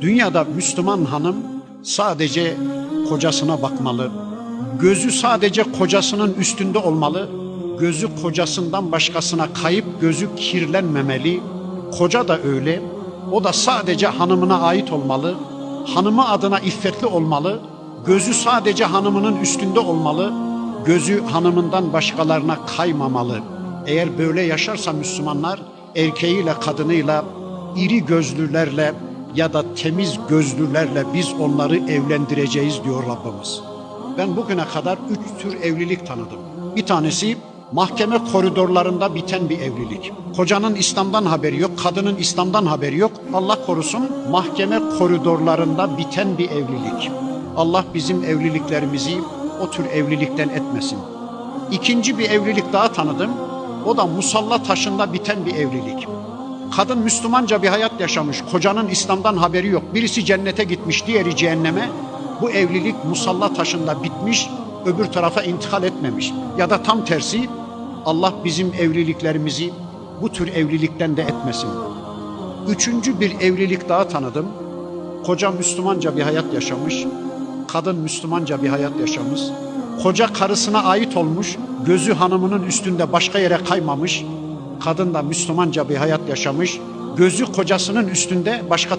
Dünyada Müslüman hanım sadece kocasına bakmalı. Gözü sadece kocasının üstünde olmalı. Gözü kocasından başkasına kayıp gözü kirlenmemeli. Koca da öyle. O da sadece hanımına ait olmalı. Hanımı adına iffetli olmalı. Gözü sadece hanımının üstünde olmalı. Gözü hanımından başkalarına kaymamalı. Eğer böyle yaşarsa Müslümanlar erkeğiyle kadınıyla iri gözlülerle ya da temiz gözlülerle biz onları evlendireceğiz diyor Rabbimiz. Ben bugüne kadar üç tür evlilik tanıdım. Bir tanesi mahkeme koridorlarında biten bir evlilik. Kocanın İslam'dan haberi yok, kadının İslam'dan haberi yok. Allah korusun mahkeme koridorlarında biten bir evlilik. Allah bizim evliliklerimizi o tür evlilikten etmesin. İkinci bir evlilik daha tanıdım. O da musalla taşında biten bir evlilik. Kadın Müslümanca bir hayat yaşamış. Kocanın İslam'dan haberi yok. Birisi cennete gitmiş, diğeri cehenneme. Bu evlilik musalla taşında bitmiş, öbür tarafa intikal etmemiş. Ya da tam tersi Allah bizim evliliklerimizi bu tür evlilikten de etmesin. Üçüncü bir evlilik daha tanıdım. Koca Müslümanca bir hayat yaşamış. Kadın Müslümanca bir hayat yaşamış. Koca karısına ait olmuş. Gözü hanımının üstünde başka yere kaymamış. Kadın da Müslümanca bir hayat yaşamış. Gözü kocasının üstünde başka